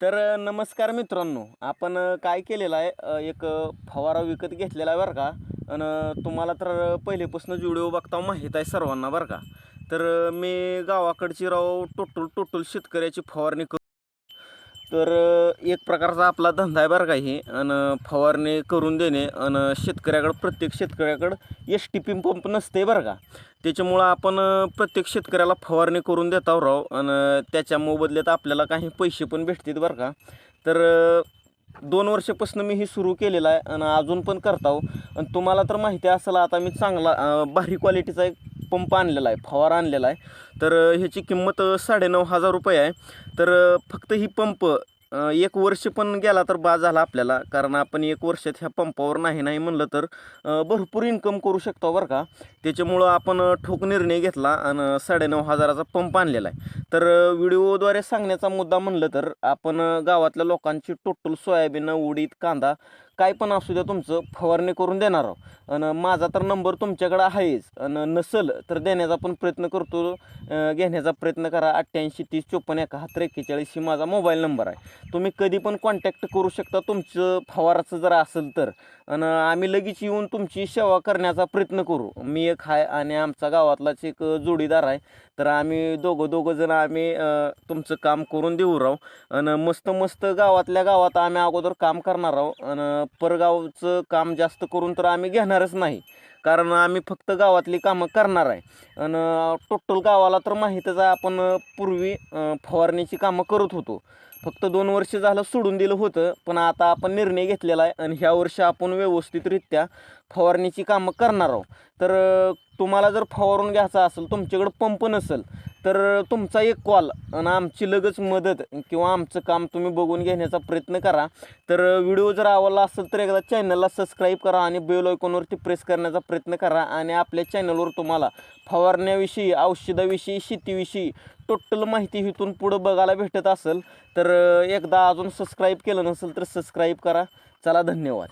तर नमस्कार मित्रांनो. आपण काय केलेलं आहे? एक फवारा विकत घेतलेला आहे बरं का. आणि तुम्हाला तर पहिलेपासून व्हिडिओ बघता माहीत आहे सर्वांना बरं का. तर मी गावाकडची राव टोटल टोटल शेतकऱ्याची फवारणी तर एक प्रकारचा आपला धंदा आहे बरं का हे. आणि फवारणी करून देणे आणि शेतकऱ्याकडं प्रत्येक शेतकऱ्याकडं एस टी पी पंप नसते बरं का. त्याच्यामुळं आपण प्रत्येक शेतकऱ्याला फवारणी करून देत आहोत राव. आणि त्याच्या मोबदल्यात आपल्याला काही पैसे पण भेटतात बरं का. तर दोन वर्षापासून मी हे सुरू केलेलं आहे आणि अजून पण करताव आणि तुम्हाला तर माहिती असेल आता मी चांगला भारी क्वालिटीचा एक पंप आणलेला आहे फवारा आणलेला आहे. तर ह्याची किंमत साडेनऊ हजार रुपये आहे. तर फक्त ही पंप एक वर्ष पण गेला तर बा झाला आपल्याला. कारण आपण एक वर्षात ह्या पंपावर नाही नाही म्हणलं तर भरपूर इन्कम करू शकतो बरं का. त्याच्यामुळं आपण ठोक निर्णय घेतला आणि साडेनऊ हजाराचा पंप आणलेला आहे. तर व्हिडिओद्वारे सांगण्याचा मुद्दा म्हणलं तर आपण गावातल्या लोकांची टोटल सोयाबीन उडीद कांदा काय पण असू द्या तुमचं फवारणी करून देणार आहोत. आणि माझा तर नंबर तुमच्याकडं आहेच. आणि नसल तर देण्याचा पण प्रयत्न करतो. घेण्याचा प्रयत्न करा. अठ्ठ्याऐंशी तीस चोपन्न एकाहत्तर एक्केचाळीस ही माझा मोबाईल नंबर आहे. तुम्ही कधी पण कॉन्टॅक्ट करू शकता तुमचं फवाराचं जर असेल तर. आणि आम्ही लगेच येऊन तुमची सेवा करण्याचा प्रयत्न करू. मी एक आहे आणि आमचा गावातलाच एक जोडीदार आहे. तर आम्ही दोघं दोघं जण आम्ही तुमचं काम करून देऊ राहू. आणि मस्त मस्त गावातल्या गावात आम्ही अगोदर काम करणार आहोत. आणि परगावचं काम जास्त करून तर आम्ही घेणारच नाही. कारण आम्ही फक्त गावातली कामं करणार आहे. आणि टोटल गावाला तर माहीतच आहे आपण पूर्वी फवारणीची कामं करत होतो. फक्त दोन वर्ष झालं सोडून दिलं होतं पण आता आपण निर्णय घेतलेला आहे आणि ह्या वर्षी आपण व्यवस्थितरित्या फवारणीची कामं करणार आहोत. तर तुम्हाला जर फवारून घ्यायचा असेल तुमच्याकडं पंप नसेल तर तुमचा एक कॉल आणि आमची लगेच मदत किंवा आमचं काम तुम्ही बघून घेण्याचा प्रयत्न करा. तर व्हिडिओ जर आवडला असेल तर एकदा चॅनलला सबस्क्राईब करा आणि बेल आयकॉनवरती प्रेस करण्याचा प्रयत्न करा आणि आपल्या चॅनलवर तुम्हाला फवारण्याविषयी औषधाविषयी शेतीविषयी टोटल माहिती इथून पुढं बघायला भेटत असेल तर एकदा अजून सबस्क्राईब केलं नसेल तर सबस्क्राईब करा. चला धन्यवाद.